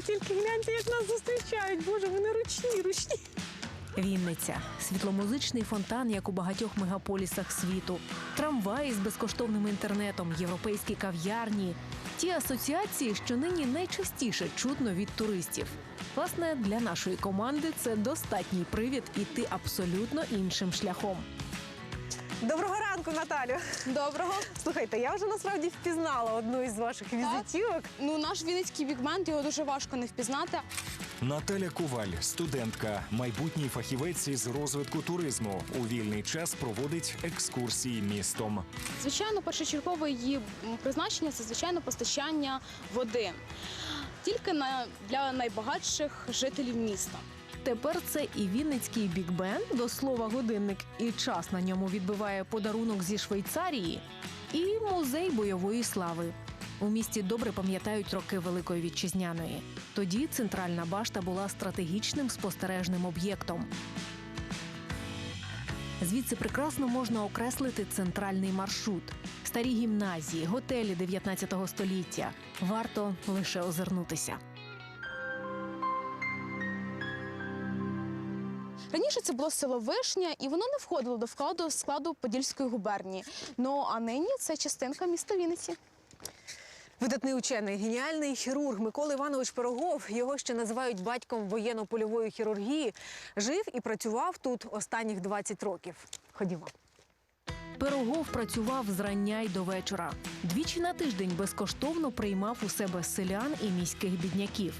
Ви тільки гляньте, як нас зустрічають. Боже, вони ручні, ручні. Вінниця світломузичний фонтан, як у багатьох мегаполісах світу, трамваї з безкоштовним інтернетом, європейські кав'ярні. Ті асоціації, що нині найчастіше чутно від туристів. Власне, для нашої команди це достатній привід іти абсолютно іншим шляхом. Доброго ранку, Наталю. Доброго. Слухайте, я вже насправді впізнала одну із ваших візитівок. Ну, наш вінницький бікбенд його дуже важко не впізнати. Наталя Коваль, студентка, майбутній фахівець із розвитку туризму. У вільний час проводить екскурсії містом. Звичайно, першочергове її призначення це звичайно постачання води. Тільки на, для найбагатших жителів міста. Тепер це і Вінницький бікбенд, до слова годинник, і час на ньому відбиває подарунок зі Швейцарії, і музей бойової слави. У місті добре пам'ятають роки Великої Вітчизняної. Тоді центральна башта була стратегічним спостережним об'єктом. Звідси прекрасно можна окреслити центральний маршрут. Старі гімназії, готелі 19 століття. Варто лише озирнутися. Раніше це було село Вишня, і воно не входило до вкладу складу Подільської губернії. Ну а нині це частинка міста Вінниці. Видатний учений, геніальний хірург Микола Іванович Пирогов, його ще називають батьком воєнно-польової хірургії, жив і працював тут останніх 20 років. Ходімо. Пирогов працював зрання й до вечора. Двічі на тиждень безкоштовно приймав у себе селян і міських бідняків.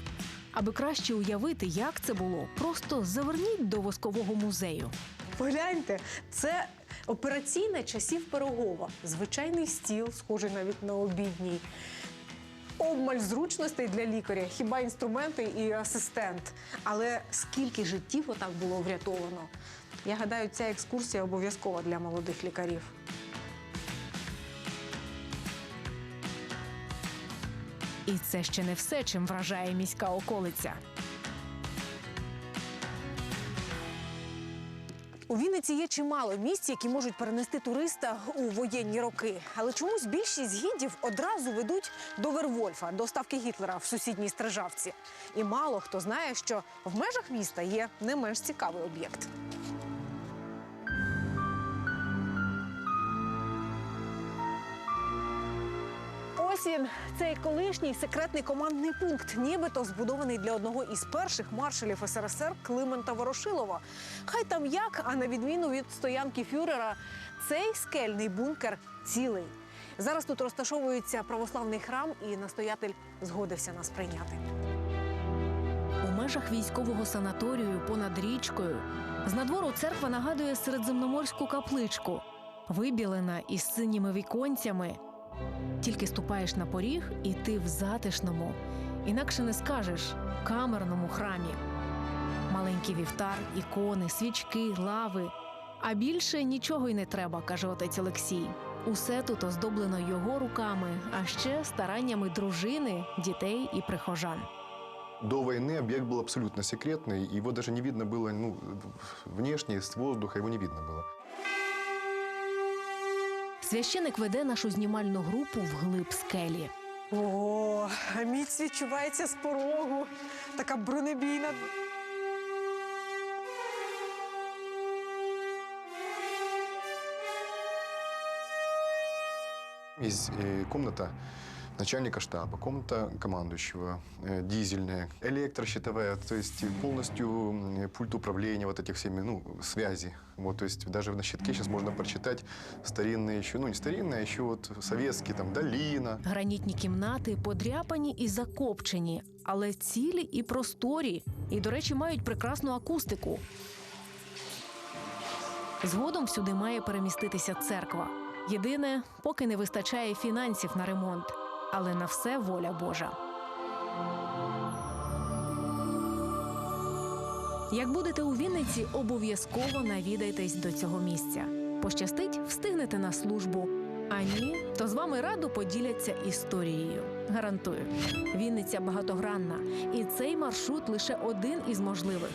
Аби краще уявити, як це було, просто заверніть до воскового музею. Погляньте, це операційна часів Пирогова. Звичайний стіл, схожий навіть на обідній. Обмаль зручностей для лікаря, хіба інструменти і асистент. Але скільки життів отак було врятовано? Я гадаю, ця екскурсія обов'язкова для молодих лікарів. І це ще не все, чим вражає міська околиця. У Вінниці є чимало місць, які можуть перенести туриста у воєнні роки. Але чомусь більшість гідів одразу ведуть до Вервольфа, до ставки Гітлера в сусідній Стрижавці. І мало хто знає, що в межах міста є не менш цікавий об'єкт. Ось цей колишній секретний командний пункт, нібито збудований для одного із перших маршалів СРСР Климента Ворошилова. Хай там як, а на відміну від стоянки фюрера, цей скельний бункер цілий. Зараз тут розташовується православний храм, і настоятель згодився нас прийняти. У межах військового санаторію понад річкою з надвору церква нагадує середземноморську капличку, вибілена із синіми віконцями. Тільки ступаєш на поріг, і ти в затишному, інакше не скажеш камерному храмі. Маленький вівтар, ікони, свічки, лави. А більше нічого й не треба, каже отець Олексій. Усе тут оздоблено його руками, а ще стараннями дружини, дітей і прихожан. До войны объект был абсолютно секретный, его даже не видно было, ну, внешне, с воздуха его не видно было. Священик веде нашу знімальну групу вглиб скелі. О, міць відчувається з порогу. Така бронебійна. Есть э, комната начальника штаба, комната командующего, э, дизельная, электрощитовая, то есть полностью м, пульт управления вот этих всеми, ну, связи. Вот, то есть даже на щитке сейчас можно прочитать старинные еще, ну, не старинные, а еще вот советские, там, долина, Гранітні кімнати подряпані і закопчені, але цілі і просторі. І, до речі, мають прекрасну акустику. Згодом всюди має переміститися церква. Єдине, поки не вистачає фінансів на ремонт, але на все воля Божа. Як будете у Вінниці, обов'язково навідайтесь до цього місця. Пощастить, встигнете на службу. А ні, то з вами радо поділяться історією. Гарантую, Вінниця багатогранна, і цей маршрут лише один із можливих.